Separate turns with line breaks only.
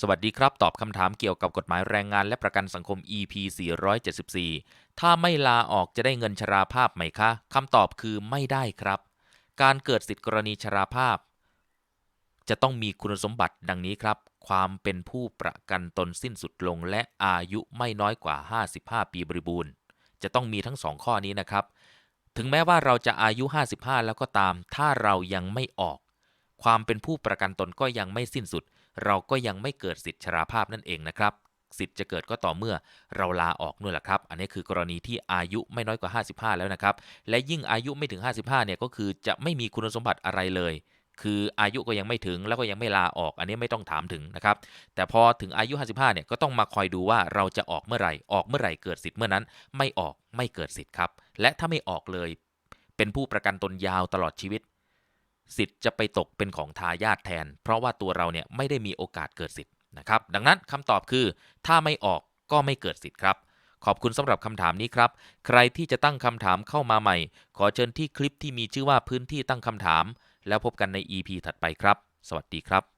สวัสดีครับ ตอบคำถามเกี่ยวกับกฎหมายแรงงานและประกันสังคม EP 474 ถ้าไม่ลาออกจะได้เงินชราภาพไหมคะคำตอบคือไม่ได้ครับ การเกิดสิทธิกรณีชราภาพ จะต้องมีคุณสมบัติดังนี้ครับ ความเป็นผู้ประกันตนสิ้นสุดลง และอายุไม่น้อยกว่า 55 ปีบริบูรณ์ จะต้องมีทั้งสองข้อนี้นะครับ ถึงแม้ว่าเราจะอายุ 55 แล้วก็ตาม ถ้าเรายังไม่ออก ความเป็นผู้ประกันตนก็ยังไม่สิ้นสุด เราก็ยังไม่เกิดสิทธิชราภาพนั่นเองนะครับ สิทธิ์จะเกิดก็ต่อเมื่อเราลาออกนู่นแหละครับ อันนี้คือกรณีที่อายุไม่น้อยกว่า 55 แล้วนะครับ และยิ่งอายุไม่ถึง 55 เนี่ยก็คือจะไม่มีคุณสมบัติอะไรเลย คืออายุก็ยังไม่ถึงแล้วก็ยังไม่ลาออก อันนี้ไม่ต้องถามถึงนะครับ แต่พอถึงอายุ 55 เนี่ยก็ต้องมาคอยดูว่าเราจะออกเมื่อไหร่ ออกเมื่อไหร่เกิดสิทธิ์เมื่อนั้น ไม่ออกไม่เกิดสิทธิ์ครับ และถ้าไม่ออกเลย เป็นผู้ประกันตนยาวตลอดชีวิต สิทธิ์จะไปตกเป็นของทายาทแทน เพราะว่าตัวเราเนี่ยไม่ได้มีโอกาสเกิดสิทธิ์นะครับ ดังนั้นคำตอบคือ ถ้าไม่ออกก็ไม่เกิดสิทธิ์ครับ ขอบคุณสำหรับคำถามนี้ครับ ใครที่จะตั้งคำถามเข้ามาใหม่ ขอเชิญที่คลิปที่มีชื่อว่าพื้นที่ตั้งคำถาม แล้วพบกันใน EP ถัดไปครับ สวัสดีครับ